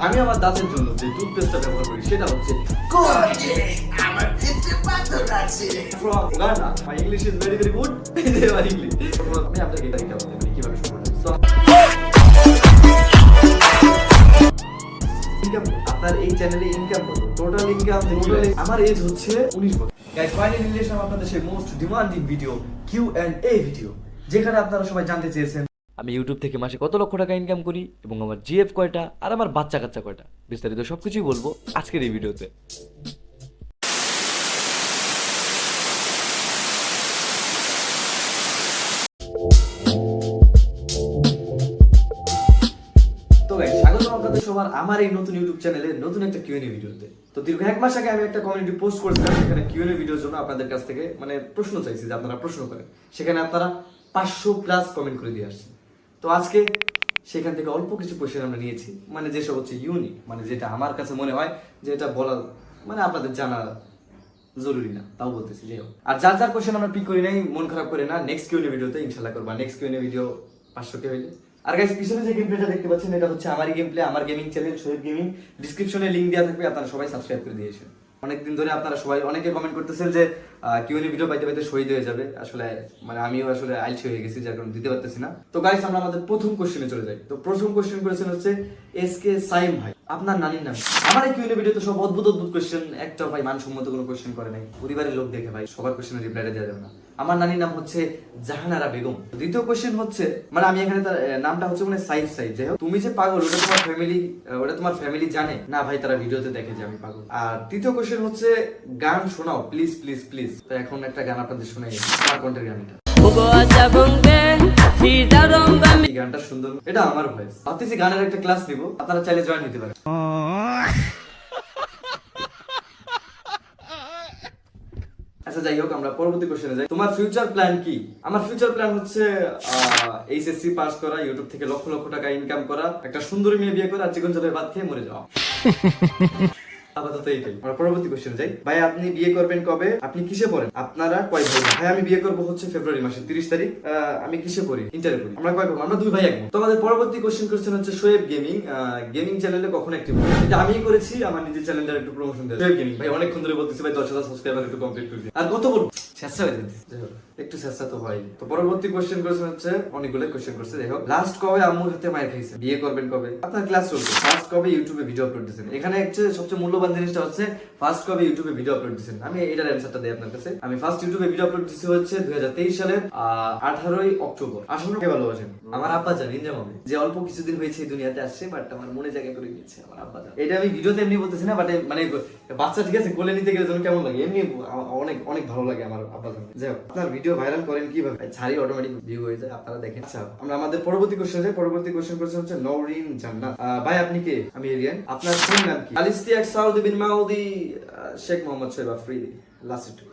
আমি আমার দাঁতের জন্য যে টুথপেস্টটা ব্যবহার করি, সেটা হচ্ছে আমার এই ইনকাম টোটাল ইনকাম আমার এজ হচ্ছে 19 বছর আপনাদের সেই most demanding video Q and A video যেখানে আপনারা সবাই জানতে চেয়েছেন আমি ইউটিউব থেকে মাসে কত লক্ষ টাকা ইনকাম করি এবং আমার জিএফ কয়টা আর আমার বাচ্চা কাচ্চা কয়টা? বিস্তারিত সব কিছুই বলব আজকের এই ভিডিওতে। সবার আমার এই নতুন ইউটিউব চ্যানেলে নতুন একটা কিউএনএ ভিডিওতে। তো দীর্ঘ এক মাস আগে আমি একটা কমিউনিটি পোস্ট করেছিলাম, সেখানে কিউএনএ ভিডিওর জন্য আপনাদের কাছ থেকে মানে প্রশ্ন চাইছি যে আপনারা প্রশ্ন করেন। সেখানে আপনারা পাঁচশো প্লাস কমেন্ট করে দিয়ে আসছেন। তো আজকে সেখান থেকে অল্প কিছু কোশ্চেন আমরা নিয়েছি। মানে যেসব হচ্ছে ইউনিক মানে যেটা আমার কাছে মনে হয় যে এটা মানে আপনাদের জানা জরুরি না, তাও বলতেছি, যাই হোক। আর যার যার কোশ্চেন আমরা পিক করি নাই, মন খারাপ করে না নেক্সট কিউএনএ ভিডিওতে ইনশাল্লাহ করব। নেক্সট কিউএনএ ভিডিও পাঁচশো কে হইলে। আর গাইস পিছনে যে গেম প্লেটা দেখতে পাচ্ছেন, এটা হচ্ছে আমার গেম প্লে আমার গেমিং চ্যানেল শহীদ গেমিং ডিসক্রিপশনে লিংক দেওয়া থাকবে, আপনারা সবাই সাবস্ক্রাইব করে দিয়েছেন। অনেকদিন ধরে আপনারা সবাই, অনেকে কমেন্ট করতেছেন যে কিউএনএ ভিডিও পাইতে পাইতে শহীদ হয়ে যাবে, আসলে মানে আমিও আসলে আইলছি হয়ে গেছি, যার কারণে দিতে পারতেছি না। তো গাইস আমরা আমাদের প্রথম কোশ্চেনে চলে যাই। তো প্রথম কোশ্চেন করেছেন হচ্ছে এস কে সাইম ভাই। আপনার নানির নাম আমার এই কিউএনএ ভিডিওতে সব অদ্ভুত অদ্ভুত কোশ্চেন একটা ভাই মানসম্মত কোনো কোশ্চেন করে নাই। পরিবারের লোক দেখে ভাই, সবার কোশ্চেনের রিপ্লাইটা দেওয়া যাবে না। আমার নানির নাম হচ্ছে জাহানারা বেগম। দ্বিতীয় কোশ্চেন হচ্ছে মানে আমি এখানে তার নামটা হচ্ছে মানে সাইফ সাইফ। যাই হোক তুমি যে পাগল ওটা তোমার ফ্যামিলি ওটা তোমার ফ্যামিলি জানে। না ভাই তারা ভিডিওতে দেখে যে আমি পাগল। আর তৃতীয় কোশ্চেন হচ্ছে গান শোনাও প্লিজ প্লিজ প্লিজ তো এখন একটা গান আপনাদের শোনাই আমার কণ্ঠের গান এটা Boa bonge, fida romba mi এই গানটা সুন্দর এটা আমার ভয়েস ভাবতেছি গানের একটা ক্লাস নিব আপনারা চাইলে জয়েন নিতে পারেন। আচ্ছা যাই হোক, আমরা পরবর্তী কোশ্চেনে যাই। তোমার ফিউচার প্ল্যান কি? আমার ফিউচার প্ল্যান হচ্ছে এইচএসসি পাস করা ইউটিউব থেকে লক্ষ লক্ষ টাকা ইনকাম করা, একটা সুন্দরী মেয়ে বিয়ে করা চিকন চালের ভাত খেয়ে মরে যাওয়া। আপাতত এইটাই আমরা পরবর্তী কোশ্চেন যাই। ভাই, আপনি বিয়ে করবেন কবে? আপনি কিসে পড়েন? আপনারা কয় ভাই? ভাই, আমি বিয়ে করব হচ্ছে ফেব্রুয়ারি মাসের তিরিশ তারিখ। আমি কিসে পড়ি? ইন্টারে পড়ি আমরা কয়? আমরা দুই ভাই একমত তোমাদের পরবর্তী কোশ্চেন কোশ্চেন হচ্ছে শোয়েব গেমিং গেমিং চ্যানেলে কখন অ্যাক্টিভ এটা আমি করেছি, আমার নিজের চ্যানেলটার একটু প্রমোশন দেয় শোয়েব গেমিং ভাই, অনেকক্ষণ ধরে বলতেছি, ভাই, দশ হাজার সাবস্ক্রাইবার একটু কমপ্লিট করে দিই। আর কত বলব? চেষ্টা হয়ে যাচ্ছে। একটু চেষ্টা তো হয়। তো পরবর্তী কোশ্চেন কোশ্চেন হচ্ছে, অনেকগুলো কোশ্চেন করছে হোক। লাস্ট কবে আম্মুর হাতে মায়ের খাইছে বিয়ে করবেন কবে? আপনার ক্লাস চলছে। ফার্স্ট কবে ইউটিউবে ভিডিও আপলোড দিচ্ছেন এখানে হচ্ছে সবচেয়ে মূল্যবান জিনিসটা হচ্ছে ফার্স্ট কবে ইউটিউবে ভিডিও আপলোড দিচ্ছেন আমি এটার অ্যান্সারটা দিই আপনার কাছে। আমি ফার্স্ট ইউটিউবে ভিডিও আপলোড দিচ্ছি হচ্ছে দুই হাজার তেইশ সালের আঠারোই অক্টোবর। আসলে ভালোবাসেন? আমার আব্বা জান ইনজাম আমি যে অল্প কিছুদিন হয়েছে এই দুনিয়াতে আসছে বাট আমার মনে জায়গা করে গিয়েছে আমার আব্বা এটা আমি ভিডিওতে এমনি বলতেছি না বাট মানে বাচ্চা ঠিক আছে কোলে নিতে গেলে যেন কেমন লাগে? এমনি অনেক অনেক ভালো লাগে আমার আব্বা জান যাই হোক, আপনার ভিডিও ভাইরাল করেন কীভাবে? ছাড়ি অটোমেটিক ভিউ হয়ে যায় আপনারা দেখেন। আচ্ছা আমরা আমাদের পরবর্তী কোশ্চেন যাই। পরবর্তী কোশ্চেন কোশ্চেন হচ্ছে নওরিন জান্নাত। ভাই আপনি কে? আমি এরিয়ান আপনার ফুল নাম কি? আলিস্তিয়াক সাউদি বিন মাউদি শেখ মোহাম্মদ শোয়েব আফ্রিদি লাস্ট টু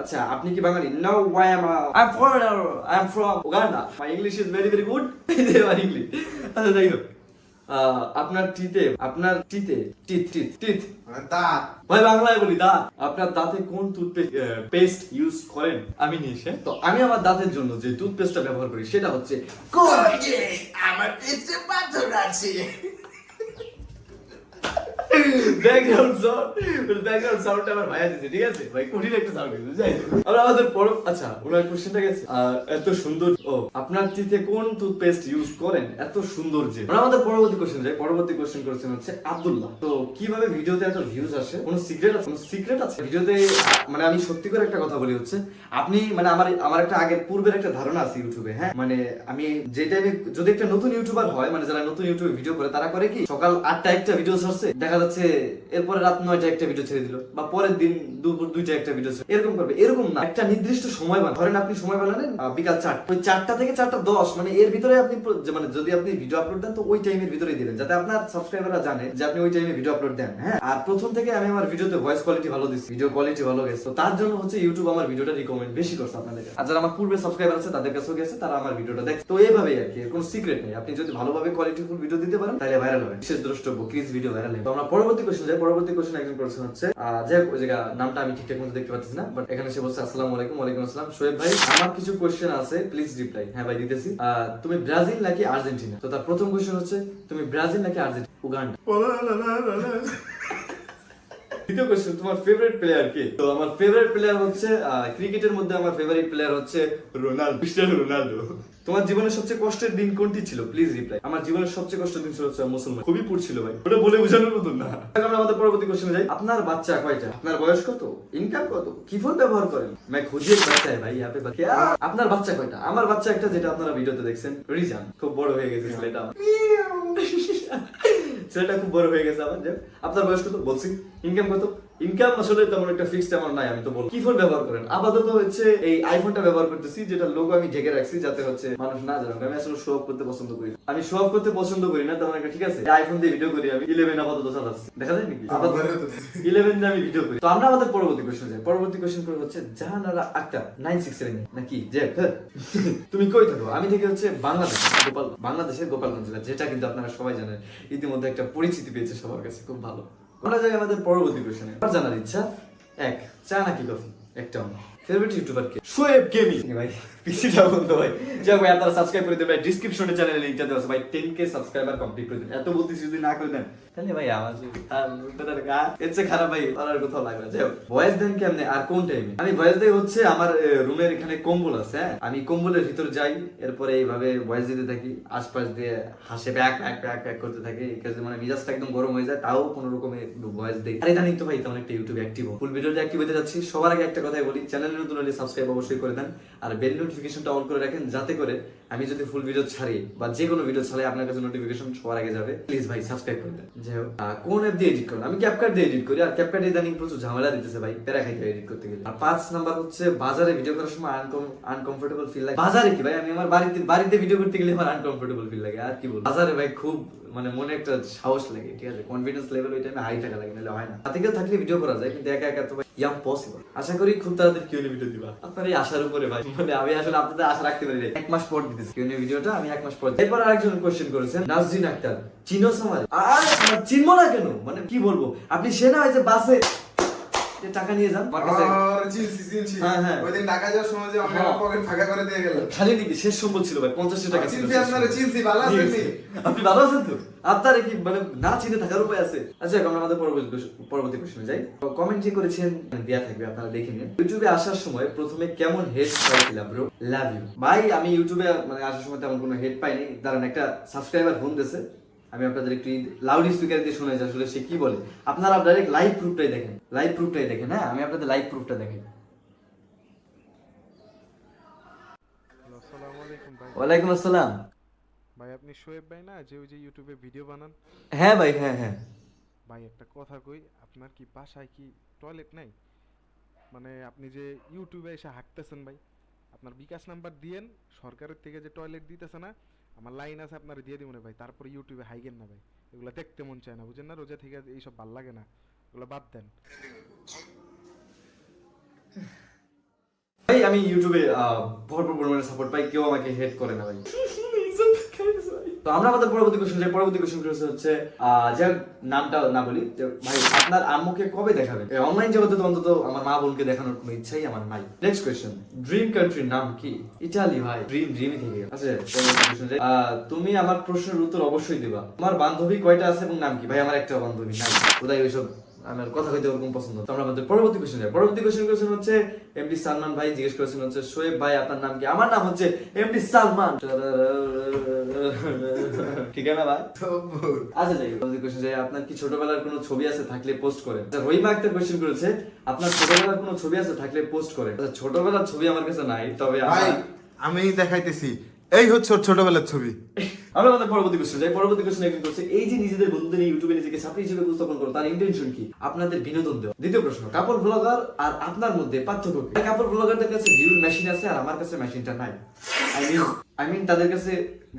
আচ্ছা আপনি কি Bangali? No why am I am foreigner I am from Uganda my English is very very good দেওয়ার ইংলিশ আচ্ছা যাই হোক। আপনার টিতে আপনার টিতে টিথ টিথ টিথ দাঁত। ভাই বাংলায় বলি দাঁত। আপনার দাঁতে কোন টুথপেস্ট পেস্ট ইউজ করেন? আমি নিয়েছি তো আমি আমার দাঁতের জন্য যে টুথপেস্টটা ব্যবহার করি সেটা হচ্ছে আমার পেস্টে পাথর আছে। ব্যাকগ্রাউন্ড সাউন্ড ব্যাকগ্রাউন্ড সাউন্ডটা আমার ঠিক আছে? ভাই একটা সাউন্ড যাই আমাদের আচ্ছা ওনার কোশ্চেনটা গেছে। এত সুন্দর ও, আপনার কোন টুথপেস্ট ইউজ করেন? এত সুন্দর যে। আমরা আমাদের পরবর্তী কোশ্চেন যাই পরবর্তী কোশ্চেন করেছেন হচ্ছে আব্দুল্লাহ। তো কীভাবে ভিডিওতে এত ভিউজ আসে? সিক্রেট আছে? সিক্রেট আছে? ভিডিওতে মানে আমি সত্যি করে একটা কথা বলি হচ্ছে, আপনি মানে আমার আমার একটা আগের পূর্বের একটা ধারণা আছে ইউটিউবে হ্যাঁ? মানে আমি যে টাইমে যদি একটা নতুন ইউটিউবার হয় মানে যারা নতুন ইউটিউবে ভিডিও করে, তারা করে কি? সকাল আটটা একটা ভিডিও ছাড়ছে। দেখা যাচ্ছে এরপরে রাত নয়টা একটা ভিডিও ছেড়ে দিল, বা পরের দিন দুপুর দুইটা একটা ভিডিও ছেড়ে এরকম করবে, এরকম না। একটা নির্দিষ্ট সময় বানান। ধরেন আপনি সময় বানালেন বিকাল চারটা ওই চারটা থেকে চারটা দশ মানে এর ভিতরে আপনি মানে যদি আপনি ভিডিও আপলোড দেন, তো ওই টাইমের ভিতরে দিবেন, যাতে আপনার সাবস্ক্রাইবাররা জানে যে আপনি ওই টাইমে ভিডিও আপলোড দেন হ্যাঁ? আর প্রথম থেকে আমি আমার ভিডিওতে ভয়েস কোয়ালিটি ভালো দিচ্ছি ভিডিও কোয়ালিটি ভালো গেছে। তো তার জন্য হচ্ছে ইউটিউব আমার ভিডিওটা রিকমেন্ড বেশি করছে আপনাদের। আর যারা আমার পূর্বে সাবস্ক্রাইবার আছে, তাদের কাছেও গেছে, তারা আমার ভিডিওটা দেখে তো এইভাবেই আর কি কোনো সিক্রেট নেই। আপনি যদি ভালোভাবে কোয়ালিটিফুল ভিডিও দিতে পারেন, তাহলে ভাইরাল হবে। বিশেষ দ্রষ্টব্য ক্রিজ ভিডিও ভাইরাল হবে। তো আমরা পরবর্তী পরবর্তী কোশ্চেন একজন করছেন হচ্ছে। যে ওই নামটা আমি ঠিকঠাক মতো দেখতে পাচ্ছি না বাট এখানে সে বলছে, আসসালামু আলাইকুম, ওয়ালাইকুম আসসালাম। শোয়েব ভাই, আমার কিছু কোশ্চেন আছে প্লিজ রিপ্লাই হ্যাঁ ভাই, দিতেছি। তুমি ব্রাজিল নাকি আর্জেন্টিনা? তো তার প্রথম কোশ্চেন হচ্ছে, তুমি ব্রাজিল নাকি আর্জেন্টিনা? উগান্ডা। দ্বিতীয় তোমার ফেভারিট প্লেয়ার কে? তো আমার ফেভারিট প্লেয়ার হচ্ছে ক্রিকেটের মধ্যে আমার ফেভারিট প্লেয়ার হচ্ছে রোনাল্ডো ক্রিস্টিয়ানো রোনাল্ডো। তোমার জীবনের সবচেয়ে কষ্টের দিন কোনটি ছিল? প্লিজ রিপ্লাই আমার জীবনের সবচেয়ে কষ্টের দিন ছিল মুসলমান। খুবই পড়ছিল ভাই। ওটা বলে বোঝানোর না। আমরা আমাদের পরবর্তী কোশ্চেনে যাই। আপনার বাচ্চা কয়টা? আপনার বয়স কত? ইনকাম কত? কি ফোন ব্যবহার করেন? ম্যাক, খুঁজে বাচ্চা ভাই আপে আপনার বাচ্চা কয়টা? আমার বাচ্চা একটা যেটা আপনারা ভিডিওতে দেখছেন, রিজান। খুব বড় হয়ে গেছে ছেলেটা। ছেলেটা খুব বড় হয়ে গেছে আমার যাক। আপনার বয়স কত? বলছি। ইনকাম কত? ইনকাম আসলে তেমন একটা ফিক্সড আমার নাই আমি তো বলব। কি ফোন ব্যবহার করেন? আপাতত হচ্ছে এই আইফোনটা ব্যবহার করতেছি যেটা লোগো আমি ঢেকে রাখছি যাতে হচ্ছে মানুষ না জানুক আমি আসলে শো অফ করতে পছন্দ করি। আমি শো অফ করতে পছন্দ করি না তেমন একটা ঠিক আছে। আইফোন দিয়ে ভিডিও করি আমি। ইলেভেন আপাতত চালাচ্ছি। দেখা যায় নাকি? আপাতত ইলেভেন দিয়ে আমি ভিডিও করি। তো আমরা আমাদের পরবর্তী কোশ্চেন যাই। পরবর্তী কোশ্চেন করে হচ্ছে Jahanara Akter nine six seven নাকি? যে হ্যাঁ। তুমি কই থাকো? আমি থেকে হচ্ছে বাংলাদেশ গোপাল বাংলাদেশের গোপালগঞ্জ জেলা যেটা কিন্তু আপনারা সবাই জানেন। ইতিমধ্যে একটা পরিচিতি পেয়েছে সবার কাছে। খুব ভালো। আমরা যাই আমাদের পরবর্তী কোশ্চেনে আমার জানার ইচ্ছা, এক, চা নাকি কফি? একটা ফেভারিট ইউটিউবার কে? শোয়েব গেমিং। ভাই। পিসিটা বন্ধ ভাই যাক ভাই, আপনারা সাবস্ক্রাইব করে দেবেন। ডিসক্রিপশনে চ্যানেলের লিংকটা দেওয়া আছে। ভাই 10k সাবস্ক্রাইবার কমপ্লিট করে দিন এত বলতেছি, যদি না করে দেন। তাহলে ভাই, আমার যে আর মুখটা গা, এর চেয়ে খারাপ ভাই আর কোথাও লাগবে যাই ভয়েস দেন কেমনে, আর কোন টাইমে আমি হচ্ছে আমার রুমের এখানে কম্বল আছে হ্যাঁ? আমি কম্বলের ভিতর যাই, এরপরে এইভাবে ভয়েস দিতে থাকি। আশপাশ দিয়ে হাসে ব্যাক ব্যাক ব্যাক ব্যাক করতে থাকি। মানে মিজাজটা একদম গরম হয়ে যায়, তাও কোনো রকমের ভয়েস দেই। আরে জানি তো ভাই, তেমন একটা ইউটিউবে অ্যাক্টিভ ফুল ভিডিওতে অ্যাক্টিভ হতে যাচ্ছি। সবার আগে একটা কথাই বলি চ্যানেলে নতুন হলে সাবস্ক্রাইব অবশ্যই করে দেন। আর বেল নোটিফিকেশনটা অন করে রাখেন যাতে করে আমি যদি ফুল ভিডিও ছাড়ি বা যে কোনো ভিডিও ছাড়াই আপনার কাছে নোটিফিকেশন সবার আগে যাবে প্লিজ ভাই সাবস্ক্রাইব করে দেন। হোক কোন অ্যাপ দিয়ে এডিট করেন আমি ক্যাপকাট দিয়ে এডিট করি, আর ক্যাপকাট ইদানিং প্রচুর ঝামেলা দিতেছে ভাই, প্যারা খাইতে এডিট করতে গেলে। আর পাঁচ নাম্বার হচ্ছে বাজারে ভিডিও করার সময় আনকম আনকমফোর্টেবল ফিল লাগে। বাজারে কি ভাই? আমি আমার বাড়িতে বাড়িতে ভিডিও করতে গেলে আমার আনকমফোর্টেবল ফিল লাগে, আর কি বলব? বাজারে ভাই খুব মানে মনে একটা সাহস লাগে, ঠিক আছে? কনফিডেন্স লেভেল ওই টাইমে হাই থাকা লাগে, নাহলে হয় না। হাতে কেউ থাকলে ভিডিও করা যায়, কিন্তু একা একা তো ইয়াম পসিবল আশা করি খুব তাড়াতাড়ি কিউনি ভিডিও দিবা? আপনার এই আশার উপরে ভাই মানে আমি আসলে আপনাদের আশা রাখতে পারি এক মাস পর দিতেছি কিউনি ভিডিওটা, আমি এক মাস পর। এরপর আরেকজন কোশ্চেন করেছেন, নাজরিন আক্তার। চিনো সমাজ? আর আমার চিনবো না কেন? মানে কি বলব? আপনি সে না হয়েছে, বাসে যে টাকা নিয়ে যান। আমার কাছে আর চিনছি, চিনছি। হ্যাঁ, হ্যাঁ। ওই দিন ঢাকা যাওয়ার সময় যে আমি হ্যাঁ। আমার পকেট ফাঁকা করে দিয়ে গেল। খালি নাকি শেষ সম্বল ছিল ভাই পঞ্চাশ টাকা ছিল চিনছি শেষ আপনারে, সম্বল। চিনছি, ভালো আছেন আপনি ভালো আছেন তো? আপনার কি মানে না চিনে থাকার উপায় আছে? আচ্ছা আমরা আমাদের পরবর্তী যাই। কমেন্ট যে করেছেন দেয়া থাকবে আপনারা দেখে নিন। ইউটিউবে আসার সময় প্রথমে কেমন হেড পাইছিলাম ব্রো লাভ ইউ ভাই আমি ইউটিউবে মানে আসার সময় তেমন কোনো হেড পাইনি। দাঁড়ান একটা সাবস্ক্রাইবার ফোন দিয়েছে আমি আপনাদের একটু লাউড স্পিকার দিয়ে শোনাই আসলে সে কি বলে। আপনারা ডাইরেক্ট লাইভ প্রুফটাই দেখেন। লাইভ প্রুফটাই দেখেন হ্যাঁ? আমি আপনাদের লাইভ প্রুফটা দেখাই। ভাই। ওয়ালাইকুম আসসালাম। ভাই আপনি শোয়েব ভাই না? যে ওই যে ইউটিউবে ভিডিও বানান। হ্যাঁ ভাই হ্যাঁ হ্যাঁ। ভাই একটা কথা কই আপনার কি বাসায় কি টয়লেট নাই? মানে আপনি যে ইউটিউবে এসে হাঁকতেছেন ভাই আপনার বিকাশ নাম্বার দিয়েন সরকারের থেকে যে টয়লেট দিতেছে না আমার লাইন আছে আপনার দিয়ে দিব না ভাই। তারপর ইউটিউবে হাইগেন না ভাই। এগুলো দেখতে মন চায় না বুঝেন না? রোজা থেকে এইসব ভালো লাগে না। এগুলো বাদ দেন। ভাই আমি ইউটিউবে ভরপুর পরিমাণে সাপোর্ট পাই কেউ আমাকে হেড করে না ভাই। তো আমরা আমাদের পরবর্তী কোশ্চেন যাই পরবর্তী কোশ্চেন হচ্ছে যে নামটা না বলি যে ভাই, আপনার আম্মুকে কবে দেখাবেন? অনলাইন জগতে তো অন্তত আমার মা বোনকে দেখানোর কোনো ইচ্ছাই আমার নাই। নেক্সট কোশ্চেন ড্রিম কান্ট্রির নাম কি? ইটালি ভাই ড্রিম ড্রিমই থেকে আছে আচ্ছা পরবর্তী কোশ্চেন যাই তুমি আমার প্রশ্নের উত্তর অবশ্যই দিবা। আমার বান্ধবী কয়টা আছে এবং নাম কি? ভাই, আমার একটা বান্ধবী নাই। কোথায় ওইসব? আমার কথা কইতে ওরকম পছন্দ তো আমরা আমাদের পরবর্তী কোশ্চেন যাই। পরবর্তী কোশ্চেন কোশ্চেন হচ্ছে এমডি সালমান ভাই জিজ্ঞেস করেছেন হচ্ছে শোয়েব ভাই আপনার নাম কি? আমার নাম হচ্ছে এমডি সালমান। ঠিক আছে না ভাই আচ্ছা যাই হোক কোশ্চেন যাই আপনার কি ছোটবেলার কোনো ছবি আছে থাকলে পোস্ট করেন? আচ্ছা, রহিমা একটা কোশ্চেন করেছে আপনার ছোটবেলার কোনো ছবি আছে থাকলে পোস্ট করেন? আচ্ছা ছোটবেলার ছবি আমার কাছে নাই তবে আমি দেখাইতেছি। এই হচ্ছে ছোটবেলার ছবি। আমরা আমাদের পরবর্তী কোশ্চেন যাই। পরবর্তী কোশ্চেন একজন করছে এই যে নিজেদের বন্ধুদের নিয়ে ইউটিউবে নিজেকে ছাত্রী হিসেবে উপস্থাপন করো তার ইন্টেনশন কি? আপনাদের বিনোদন দেওয়া। দ্বিতীয় প্রশ্ন কাপড় ব্লগার আর আপনার মধ্যে পার্থক্য কি? কাপড় ব্লগারদের কাছে ভিউর মেশিন আছে আর আমার কাছে মেশিনটা নাই। আই মিন আই মিন তাদের কাছে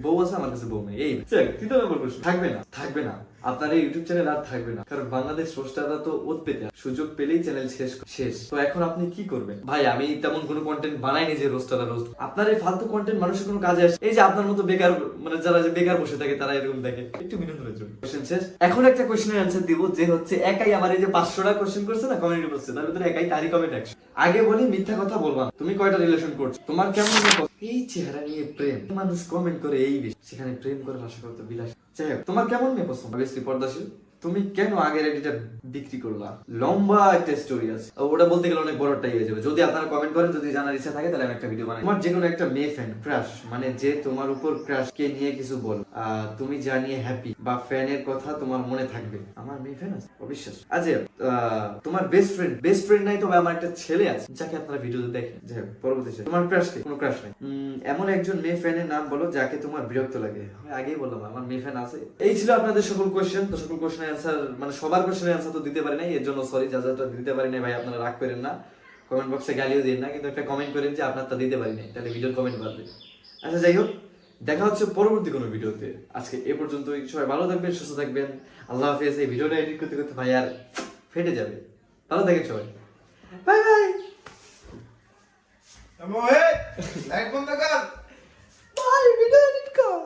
বউ আছে আমার কাছে বউ নেই। এই। তৃতীয় নম্বর প্রশ্ন। থাকবে না থাকবে না। আপনার এই ইউটিউব চ্যানেল আর থাকবে না। কারণ বাংলাদেশ স্রষ্টারা তো ওত পেতে সুযোগ পেলেই চ্যানেল শেষ শেষ। তো এখন আপনি কি করবেন? ভাই, আমি তেমন কোনো কন্টেন্ট বানাইনি যে রোস্টারা রোস্ট আপনার এই ফালতু কন্টেন্ট মানুষের কোনো কাজে আসে এই যে আপনার মতো বেকার মানে যারা যে বেকার বসে থাকে, তারা এরকম দেখে। একটু বিনোদনের জন্য। কোশ্চেন শেষ। এখন একটা কোশ্চেনের অ্যান্সার দিব যে হচ্ছে, একাই আমার এই যে পাঁচশোটা কোশ্চেন করছে না কমেন্ট করছে? তার ভিতরে একাই তারই কমেন্ট একশো। আগে বলি, মিথ্যা কথা বলবা তুমি কয়টা রিলেশন করছ? তোমার কেমন এই চেহারা নিয়ে প্রেম। মানুষ কমেন্ট করে এই বেশি। সেখানে প্রেম করার আশা করতে বিলাস। যাই হোক, তোমার কেমন মেয়ে পছন্দ? অবভিয়াসলি পর্দাশীল? তুমি কেন আগের আইডিটা বিক্রি করলা? লম্বা একটা স্টোরি আছে। ওটা বলতে গেলে অনেক বড়টাই হয়ে যাবে। যদি আপনারা কমেন্ট করেন, যদি জানার ইচ্ছা থাকে, তাহলে আমি একটা ভিডিও বানাই। তোমার যে কোনো একটা মেয়ে ফ্যান ক্রাশ মানে যে তোমার উপর ক্রাশ কে নিয়ে কিছু বলো। তুমি জানিয়ে হ্যাপি বা ফ্যানের কথা তোমার মনে থাকবে। আমার মেয়ে ফ্যান আছে অবিশ্বাস আচ্ছা তোমার বেস্ট ফ্রেন্ড বেস্ট ফ্রেন্ড নাই তবে আমার একটা ছেলে আছে, যাকে আপনারা ভিডিও দেখেন। যাই হোক, পরবর্তী তোমার ক্রাশ কে? কোনো ক্রাশ নাই। এমন একজন মেয়ে ফ্যানের নাম বলো, যাকে তোমার বিরক্ত লাগে। আমি আগেই বললাম, আমার মেয়ে ফ্যান আছে। এই ছিল আপনাদের সকল কোশ্চেন তো সকল কোশ্চেনের অ্যান্সার মানে সবার কোশ্চেনের অ্যান্সার তো দিতে পারি নাই এর জন্য সরি যা যাটা দিতে পারি নাই ভাই আপনারা রাগ করেন না। কমেন্ট বক্সে গালিও দিন না কিন্তু একটা কমেন্ট করেন যে আপনারটা দিতে পারি নাই তাহলে ভিডিওর কমেন্ট পারবে আচ্ছা যাই হোক দেখা হচ্ছে পরবর্তী কোনো ভিডিওতে আজকে এ পর্যন্তই সবাই ভালো থাকবেন সুস্থ থাকবেন। আল্লাহ হাফেজ এই ভিডিওটা এডিট করতে করতে ভাই আর ফেটে যাবে। ভালো থাকেন সবাই। বাই বাই লাইট বন্ধ কর? বাই ভিডিও এডিট কর।